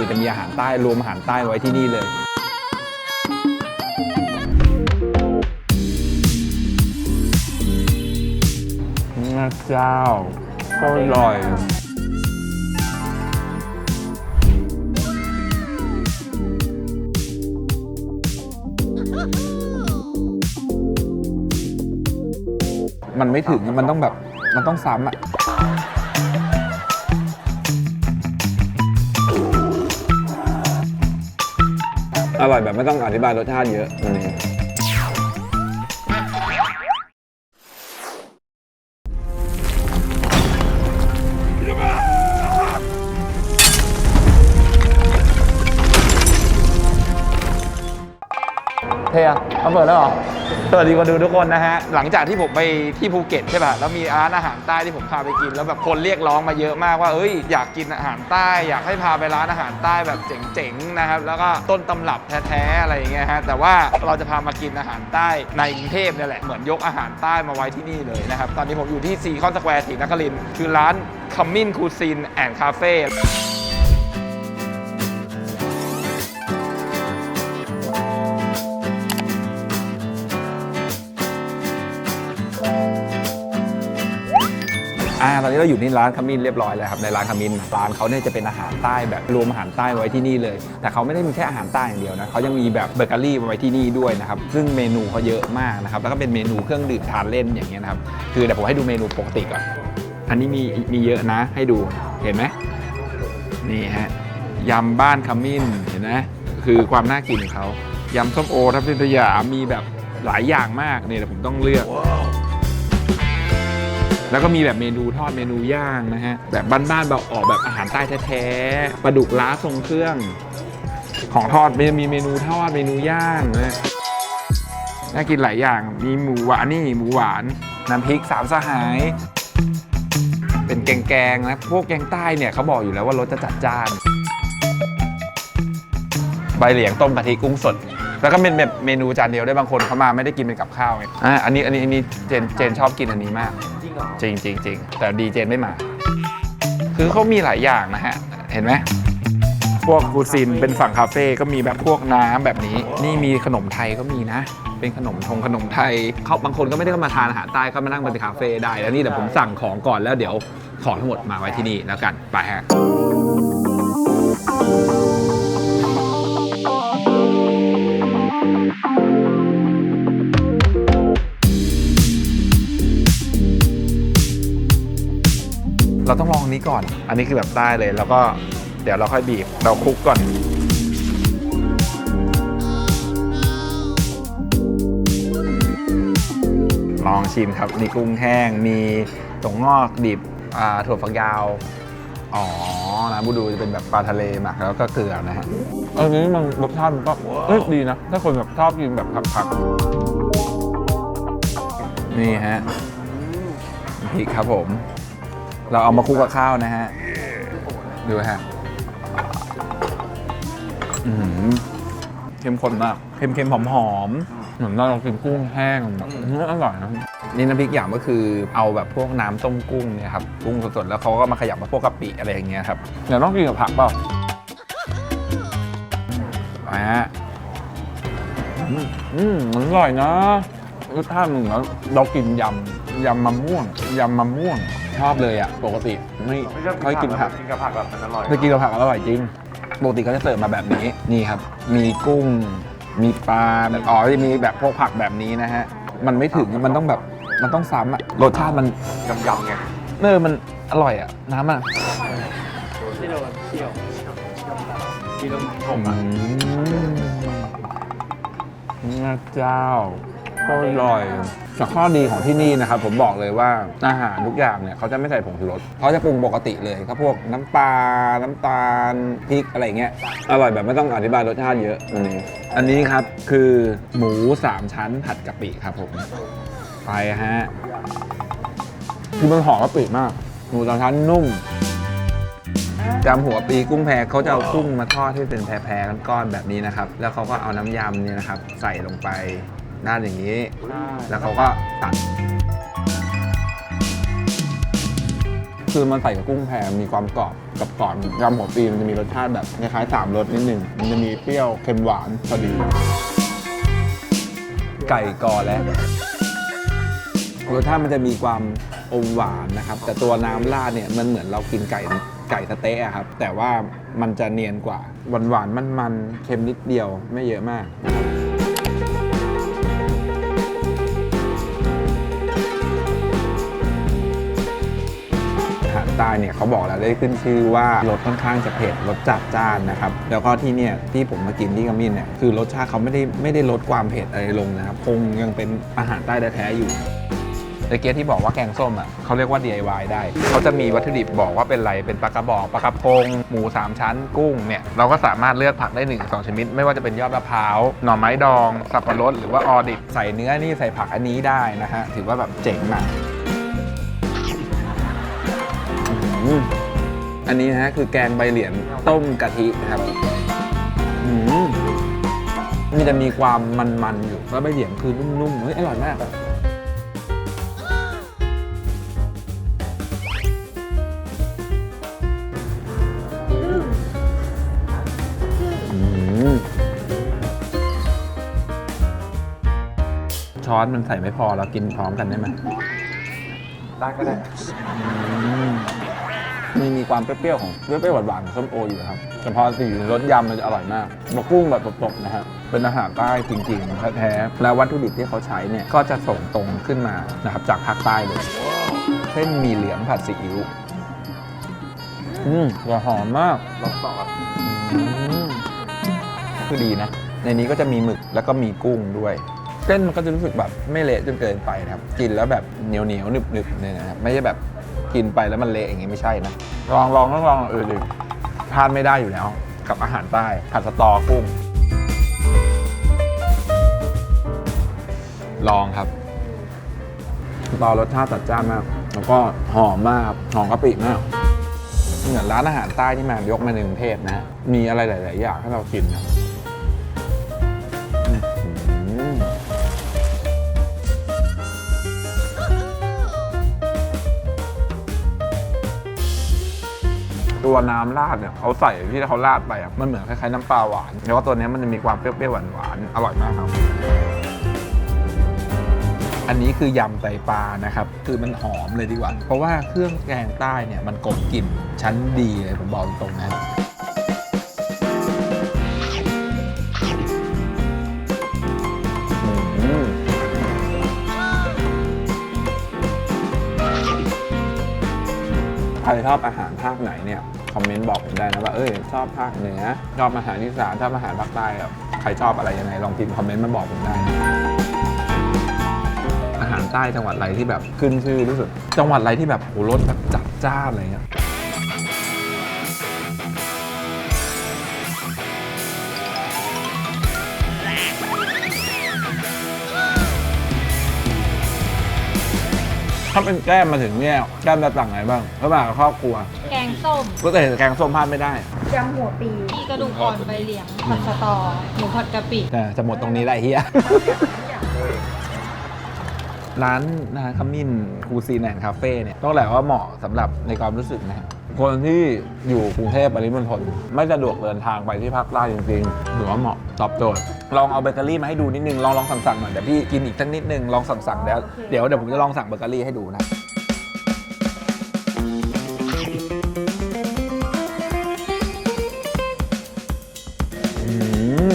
คือจะมีอาหารใต้รวมอาหารใต้ไว้ที่นี่เลยนะเจ้าก็อร่อยมันไม่ถึงมันต้องแบบ มันต้องซ้ำอะ อร่อยแบบไม่ต้องอธิบายรสชาติเยอะอืมเทียเขาเปิดแล้วเหรอ สวัสดีคนดูทุกคนนะฮะ หลังจากที่ผมไปที่ภูเก็ตใช่ป่ะ แล้วมีร้านอาหารใต้ที่ผมพาไปกิน แล้วแบบคนเรียกร้องมาเยอะมากว่าเอ้ยอยากกินอาหารใต้ อยากให้พาไปร้านอาหารใต้แบบเจ๋งๆนะครับ แล้วก็ต้นตำรับแท้ๆอะไรอย่างเงี้ยฮะ แต่ว่าเราจะพามากินอาหารใต้ในกรุงเทพเนี่ยแหละ เหมือนยกอาหารใต้มาไว้ที่นี่เลยนะครับ ตอนนี้ผมอยู่ที่ซีคอนสแควร์ศรีนครินทร์คือร้านขมิ้นคูซินแอนด์คาเฟ่ อ่าตอนนี้เราอยู่ที่ร้านขมิ้นเรียบร้อยแล้วครับในร้านขมิ้นร้านเขาเนี่ยจะเป็นอาหารใต้แบบรวมอาหารใต้ไว้ที่นี่เลย แต่เขาไม่ได้มีแค่อาหารใต้อย่างเดียวนะเขายังมีแบบเบเกอรี่ไว้ที่นี่ด้วยนะครับซึ่งเมนูเขาเยอะมากนะครับแล้วก็เป็นเมนูเครื่องดื่มทานเล่นอย่างเงี้ยนะครับคือเดี๋ยวผมให้ดูเมนูปกติก่อนอันนี้มีมีเยอะนะให้ดูเห็นไหมนี่ฮะยำบ้านขมิ้นเห็นไหมคือความน่ากินของเขายำส้มโอทับทิมสยามมีแบบหลายอย่างมากเนี่ยผมต้องเลือก แล้วก็มีแบบเมนูทอดเมนูย่างนะฮะ แบบบ้านๆแบบออกแบบอาหารใต้แท้ๆปลาดุกล้าทรงเครื่อง ของทอดมีมีเมนูทอดเมนูย่างนะน่ากินหลายอย่าง มีหมูหวานนี่หมูหวาน น้ำพริกสามสหาย เป็นแกงๆนะ พวกแกงใต้เนี่ยเขาบอกอยู่แล้วว่ารสจะจัดจ้าน ใบเหลียงต้มกะทิกุ้งสด แล้วก็เป็นแบบเมนูจานเดียวได้บางคนเขามาไม่ได้กินเป็นกับข้าวไงอะอันนี้อันนี้อันนี้เจนเจนชอบกินอันนี้มาก จริงจริงจริงแต่ดีเจนไม่มา คือเขามีหลายอย่างนะฮะ เห็นไหมพวกคูซินเป็นฝั่งคาเฟ่ก็มีแบบพวกน้ำแบบนี้ นี่มีขนมไทยก็มีนะ เป็นขนมทงขนมไทยเขาบางคนก็ไม่ได้เข้ามาทานอาหารใต้ก็มานั่งเป็นคาเฟ่ได้แล้วนี่เดี๋ยวผมสั่งของก่อนแล้วเดี๋ยวของทั้งหมดมาไว้ที่นี่แล้วกันไปฮะ เราต้องลองอันนี้ก่อน อันนี้คือแบบใต้เลย แล้วก็เดี๋ยวเราค่อยบีบ เราคลุกก่อน ลองชิมครับ มีกุ้งแห้ง มีถั่วงอกดิบอ่าถั่วฝักยาว อ๋อนะบูดูจะเป็นแบบปลาทะเลหมักแล้วก็เกลือนะฮะอันนี้มันรสชาติมันก็เอ้ยดีนะ ถ้าคนแบบชอบกินแบบผักๆนี่ฮะพริกครับผม เราเอามาคลุกกับข้าวนะฮะ ดูฮะอื้อหือเข้มข้นมาก เค็มๆหอมๆเหมือนเรากินกุ้งแห้งแบบอร่อยนะนี่น้ำพริกอย่างก็คือเอาแบบพวกน้ำต้มกุ้งเนี่ยครับกุ้งสดๆแล้วเขาก็มาขยำมาพวกกะปิอะไรอย่างเงี้ยครับเดี๋ยวต้องกินกับผักเปล่าไปฮะอืมอืมมันอร่อยนะรสชาติมันเหมือนเรากินยำยำมะม่วงยำมะม่วง ชอบเลยอะ ปกติไม่ไม่กินผักกินกับผักแบบมันอร่อยไปกินกับผักอร่อยจริง ปกติเขาจะเสิร์ฟมาแบบนี้ นี่ครับ มีกุ้ง มีปลาแบบอ๋อจะมีแบบพวกผักแบบนี้นะฮะ มันไม่ถึง มันต้องแบบ มันต้องซ้ำอะรสชาติมันยำยำๆไงเนอมันอร่อยอะน้ำอะที่เราเที่ยวที่เราชอืมอะมนะเจ้า ก็อร่อยแต่ข้อดีของที่นี่นะครับผมบอกเลยว่าอาหารทุกอย่างเนี่ยเขาจะไม่ใส่ผงชูรสเขาจะปรุงปกติเลยก็พวกน้ำปลา น้ำตาลพริกอะไรเงี้ยอร่อยแบบไม่ต้องอธิบายรสชาติเยอะอันนี้อันนี้ครับคือหมูสามชั้นผัดกะปิครับผมไปฮะคือมันหอมกะปิมาก หมูสามชั้นนุ่มจำหัวปีกุ้งแพเขาจะเอากุ้งมาทอดให้เป็นแพรๆก้อนๆแบบนี้นะครับ แล้วเขาก็เอาน้ำยำเนี่ยนะครับ ใส่ลงไป ด้านอย่างนี้ แล้วเขาก็ตัด คือมันใส่กับกุ้งแพมีความกรอบกับก่อนยำหัวปีมันจะมีรสชาติแบบคล้ายๆสามรสนิดหนึ่งมันจะมีเปรี้ยวเค็มหวานพอดี ไก่กอและรสชาติมันจะมีความอมหวานนะครับ แต่ตัวน้ำราดเนี่ยมันเหมือนเรากินไก่ไก่สะเต๊ะอะครับ แต่ว่ามันจะเนียนกว่าหวานหวานๆมันๆเค็มนิดเดียวไม่เยอะมากนะครับาหารใต้เนี่ยเขาบอกแล้วได้ขึ้นชื่อว่ารสค่อนข้างจะเผ็ดรสจัดจ้านนะครับแล้วก็ที่เนี่ยที่ผมมากินที่กามินเนี่ยคือรสชาติเขาไม่ได้ไม่ได้ลดความเผ็ดอะไรลงนะครับคงยังเป็นอาหารใต้แท้ๆอยู่ตะเกียที่บอกว่าแกงส้มอะเขาเรียกว่า DIY ได้ เขาจะมีวัตถุดิบบอกว่าเป็นอะไร เป็นปลากระบอกปลากระพง หมู 3 ชั้น กุ้งเนี่ย เราก็สามารถเลือกผักได้1นึ่งสองชนิด ไม่ว่าจะเป็นยอดมะพร้าว หน่อไม้ดอง สับปะรด หรือว่าออดิบ ใส่เนื้อนี่ใส่ผักอันนี้ได้นะฮะ ถือว่าแบบเจ๋งมาก อันนี้นะฮะคือแกงใบเหลียนต้มกะทินะครับอืมมันจะมีความมันๆอยู่แล้วใบเหลียงคือนุ่มๆเฮ้ยอร่อยมากช้อนมันใส่ไม่พอเรากินพร้อมกันได้ไหมได้ก็ได้ มีมีความเปรี้ยวๆของเปรี้ยวๆหวานๆของส้มโออยู่นะครับแต่พอสีรสยำมันจะอร่อยมากบะกุ้งแบบสดๆนะฮะเป็นอาหารใต้จริงๆแท้ๆแล้ววัตถุดิบที่เขาใช้เนี่ยก็จะส่งตรงขึ้นมานะครับจากภาคใต้เลยเส้นมีเหลืองผัดซีอิ๊วอืมหัวหอมมากลองต่อครับอืมคือดีนะ ในนี้ก็จะมีหมึกแล้วก็มีกุ้งด้วยเส้นมันก็จะรู้สึกแบบไม่เละจนเกินไปนะครับ กินแล้วแบบเหนียวเหนียวหนึบหนึบเนี่ยนะครับไม่ใช่แบบ กินไปแล้วมันเละอย่างงี้ไม่ใช่นะลองลองต้องลองเออดิพลาดไม่ได้อยู่แล้ว กับอาหารใต้ผัดสตอกุ้ง ลองครับสตอรสชาติจัดจ้านมาก แล้วก็หอมมากครับหอมกะปิมากเหมือนร้านอาหารใต้ที่มายกมาในกรุงเทพนะฮะมีอะไรหลาย ๆ อย่างให้เรากินนะ ตัวน้ำราดเนี่ยเขาใส่ที่เขาราดไปอะมันเหมือนคล้ายๆน้ำปลาหวานแล้วก็ตัวนี้มันจะมีความเปรี้ยวๆหวานๆอร่อยมากครับ อันนี้คือยำไตปลานะครับ คือมันหอมเลยดีกว่า เพราะว่าเครื่องแกงใต้เนี่ยมันกลบกลิ่นชั้นดีเลยผมบอกตรงๆนะใครชอบอาหารภาคไหนเนี่ย คอมเมนต์บอกผมได้นะว่าเอ้ยชอบภาคเหนือชอบอาหารอีสานชอบอาหารภาคใต้แบบใครชอบอะไรยังไงลองพิมพ์คอมเมนต์มาบอกผมได้นะอาหารใต้จังหวัดอะไรที่แบบขึ้นชื่อที่สุด จังหวัดอะไรที่แบบโหรสแบบจัดจ้านอะไรเงี้ยาเป็นแก้มมาถึงเนี่ยแก้มจะสั่งอะไรบ้างก็มากับครอบครัว แกงส้มก็แต่แกงส้มพลาดไม่ได้ ยำหัวปี มีกระดูกอ่อนใบเหลียงผัดสตอหมูผัดกะปิแต่จะหมดตรงนี้ได้เฮีย ร้านนะฮะขมิ้นคูซีแอนด์คาเฟ่เนี่ยต้องแหละว่าเหมาะสำหรับในความรู้สึกนะฮะ คนที่อยู่กรุงเทพปริมณฑลไม่สะดวกเดินทางไปที่ภาคใต้จริงๆถือว่าเหมาะตอบโจทย์ลองเอาเบเกอรี่มาให้ดูนิดนึงลองลองสั่งสั่งๆหน่อยเดี๋ยวพี่กินอีกสักนิดนึงลองสั่งสั่งๆเดี๋ยวเดี๋ยวเดี๋ยวผมจะลองสั่งเบเกอรี่ให้ดูนะอื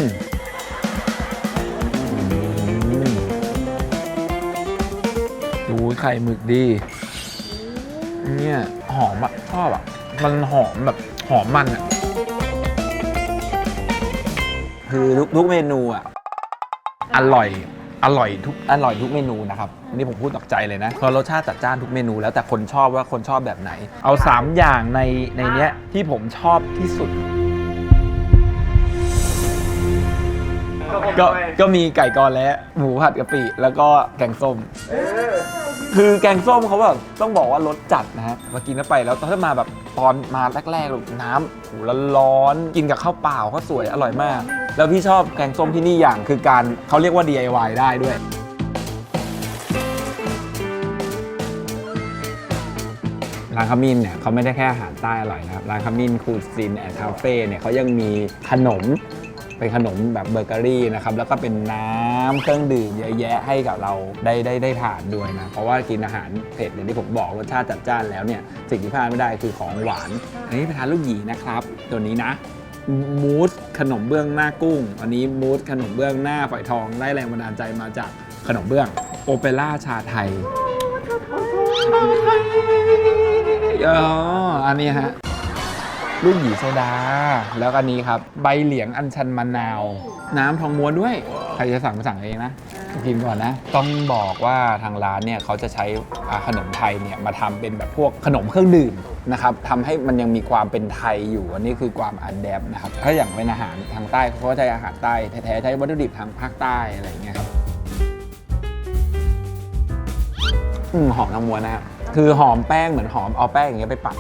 มอืมดูไข่หมึกดี เนี่ย หอมอะชอบอะ มันหอมแบบหอมมันอะคือทุกทุกเมนูอะอร่อยอร่อยทุกอร่อยทุกเมนูนะครับนี่ผมพูดตอกใจเลยนะเพราะรสชาติจัดจ้านทุกเมนูแล้วแต่คนชอบว่าคนชอบแบบไหน เอา 3 อย่างในในเนี้ยที่ผมชอบที่สุด ก็ก็มีไก่กอและหมูผัดกะปิแล้วก็แกงส้ม คือแกงส้มเขาแบบต้องบอกว่ารสจัดนะฮะมากินเข้าไปแล้วถ้ามาแบบตอนมาแรกๆน้ำโหูร้อนๆกินกับข้าวเปล่าก็สวยอร่อยมาก แล้วพี่ชอบแกงส้มที่นี่อย่างคือการเขาเรียกว่า DIY ได้ด้วยร้านขมิ้นเนี่ยเขาไม่ได้แค่อาหารใต้อร่อยนะครับ ร้านขมิ้นคูซินแอนด์คาเฟ่เนี่ยเขายังมีขนม เป็นขนมแบบเบเกอรี่นะครับแล้วก็เป็นน้ำเครื่องดื่มเยอะแยะให้กับเราได้ได้ได้ทานด้วยนะ เพราะว่ากินอาหารเผ็ดอย่างที่ผมบอกรสชาติจัดจ้านแล้วเนี่ยสิ่งที่พลาดไม่ได้คือของหวาน อันนี้ไปทานลูกหยีนะครับ ตัวนี้นะมูสขนมเบื้องหน้ากุ้ง อันนี้มูสขนมเบื้องหน้าฝอยทองได้แรงบันดาลใจมาจากขนมเบื้องโอเปร่าชาไทยอ๋ออันนี้ฮะ ลูกหยีโซดา แล้วก็อันนี้ครับ ใบเหลียงอัญชันมะนาว น้ำทองม้วนด้วย ใครจะสั่งมาสั่งเองนะ กินก่อนนะ ต้องบอกว่าทางร้านเนี่ยเขาจะใช้อ่าขนมไทยเนี่ยมาทำเป็นแบบพวกขนมเครื่องดื่มนะครับทำให้มันยังมีความเป็นไทยอยู่ อันนี้คือความอันแดบนะครับ ถ้าอย่างเป็นอาหารทางใต้เขาก็ใช้อาหารใต้แท้ๆใช้วัตถุดิบทางภาคใต้อะไรอย่างเงี้ยครับ อืมหอมน้ำม้วนนะครับคือหอมแป้งเหมือนหอมเอาแป้งอย่างเงี้ยไปปั่น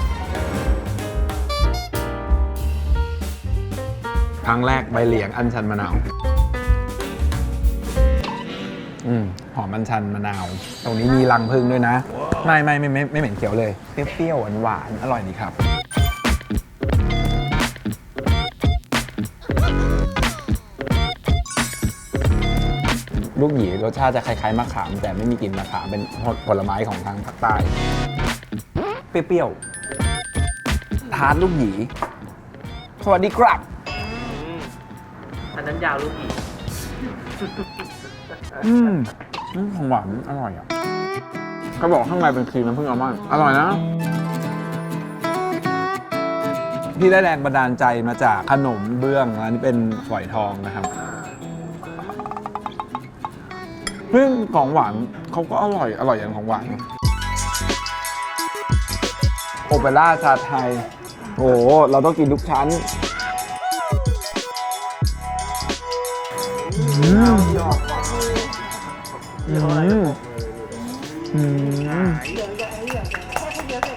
ครั้งแรกใบเหลียงอัญชันมะนาวอืมหอมอัญชันมะนาว ตรงนี้มีรังพึ่งด้วยนะ ไม่ไม่ไม่ไม่ไม่เหม็นเขียวเลยเปรี้ยวๆหวานๆอร่อยดีครับ ลูกหยีรสชาติจะคล้ายๆมะขาม แต่ไม่มีกลิ่นมะขามเป็นผลไม้ของทางภาคใต้ เปรี้ยวๆทานลูกหยีสวัสดีครับ อันนั้นยาวลูกอีกอืมอืมของหวานอร่อยอะเขาบอกข้างในเป็นครีมน้ำผึ้งอัลมอนด์อร่อยนะ ที่ได้แรงบันดาลใจมาจากขนมเบื้องอันนี้เป็นฝอยทองนะครับซึ่งของหวานเขาก็อร่อยอร่อยอย่างของหวาน โอเปร่าชาไทย โอ้โหเราต้องกินทุกชั้น อืมอืม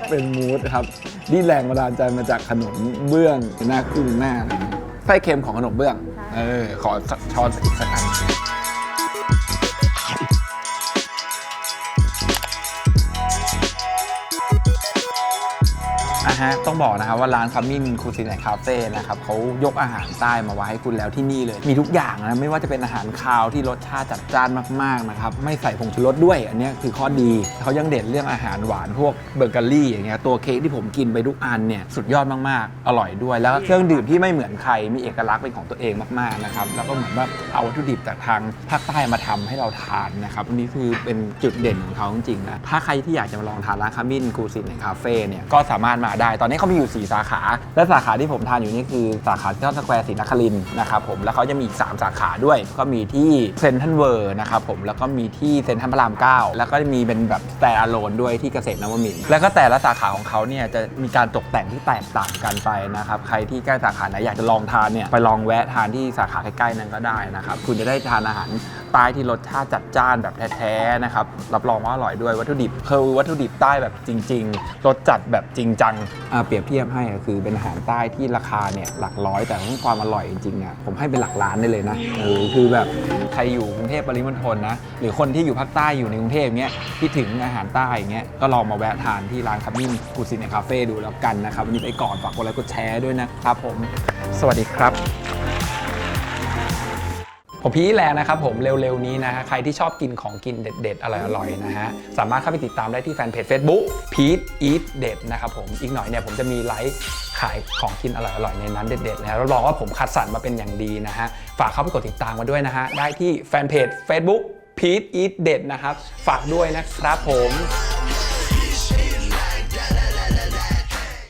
เป็นมูสครับนี่แรงบันดาลใจมาจากขนมเบื้องหน้ากุ้งหน้าไส้เค็มของขนมเบื้อง เออ ขอช้อนอีกสักอัน อะฮะ ต้องบอกนะครับว่าร้านคัมมินคูซินแอนคาเฟ่นะครับเขายกอาหารใต้มาไว้ให้คุณแล้วที่นี่เลย มีทุกอย่างนะ ไม่ว่าจะเป็นอาหารคาวที่รสชาติจัดจ้านมากๆนะครับ ไม่ใส่ผงชูรสด้วย อันเนี้ยคือข้อดี เขายังเด่นเรื่องอาหารหวานพวกเบเกอรี่อย่างเงี้ย ตัวเค้กที่ผมกินไปทุกอันเนี่ยสุดยอดมากๆ อร่อยด้วย แล้วก็เครื่องดื่มที่ไม่เหมือนใคร มีเอกลักษณ์เป็นของตัวเองมากๆนะครับ แล้วก็เหมือนว่าเอาวัตถุดิบจากทางภาคใต้มาทำให้เราทานนะครับ อันนี้คือเป็นจุดเด่นของเขาจริงๆนะ ถ้าใครที่อยากจะมาลองทานร้านคามินคูซินในคาเฟ่เนี่ย ก็สามารถมาได้ตอนนี้เขามีอยู่ 4 สาขา และสาขาที่ผมทานอยู่นี่คือสาขาที่ทอสแควร์ศรีนครินทร์นะครับผมแล้วเขาจะมีอีก 3 สาขาด้วย ก็มีที่เซนทรัลเวิร์นะครับผมแล้วก็มีที่เซนทรัลพระราม 9 แล้วก็มีเป็นแบบแต่อโลนด้วยที่เกษตรนวมินทร์แล้วก็แต่ละสาขาของเขาเนี่ยจะมีการตกแต่งที่แตกต่างกันไปนะครับใครที่ใกล้สาขาไหนอยากจะลองทานเนี่ยไปลองแวะทานที่สาขาใกล้ๆนั้นก็ได้นะครับคุณจะได้ทานอาหารใต้ที่รสชาติจัดจ้านแบบแท้ๆนะครับรับรองว่าอร่อยด้วยวัตถุดิบคือวัตถุดิบใต้แบบจริง ๆรสจัดแบบจริงจังเปรียบเทียบให้คือเป็นอาหารใต้ที่ราคาเนี่ยหลักร้อยแต่ว่าความอร่อยจริงๆอะผมให้เป็นหลักล้านได้เลยนะเออคือแบบใครอยู่กรุงเทพปริมณฑลนะหรือคนที่อยู่ภาคใต้อยู่ในกรุงเทพเนี้ยที่ถึงอาหารใต้อย่างเงี้ยก็ลองมาแวะทานที่ร้านคับมินกูซินคาเฟ่ดูแล้วกันนะครับวันนี้ไปก่อนฝากกดไลค์กดแชร์ด้วยนะครับผม สวัสดีครับ ผมพีทแลนะครับผมเร็วๆนี้นะฮะใครที่ชอบกินของกินเด็ดๆ อร่อยๆนะฮะสามารถเข้าไปติดตามได้ที่แฟนเพจ Facebook พีทอีทเด็ดนะครับผมอีกหน่อยเนี่ยผมจะมีไลฟ์ขายของกินอร่อยๆในนั้นเด็ดๆนะฮะรับรองว่าผมคัดสรรมาเป็นอย่างดีนะฮะฝากเข้าไปกดติดตามมาด้วยนะฮะได้ที่แฟนเพจ Facebook พีทอีทเด็ดนะครับฝากด้วยนะครับผม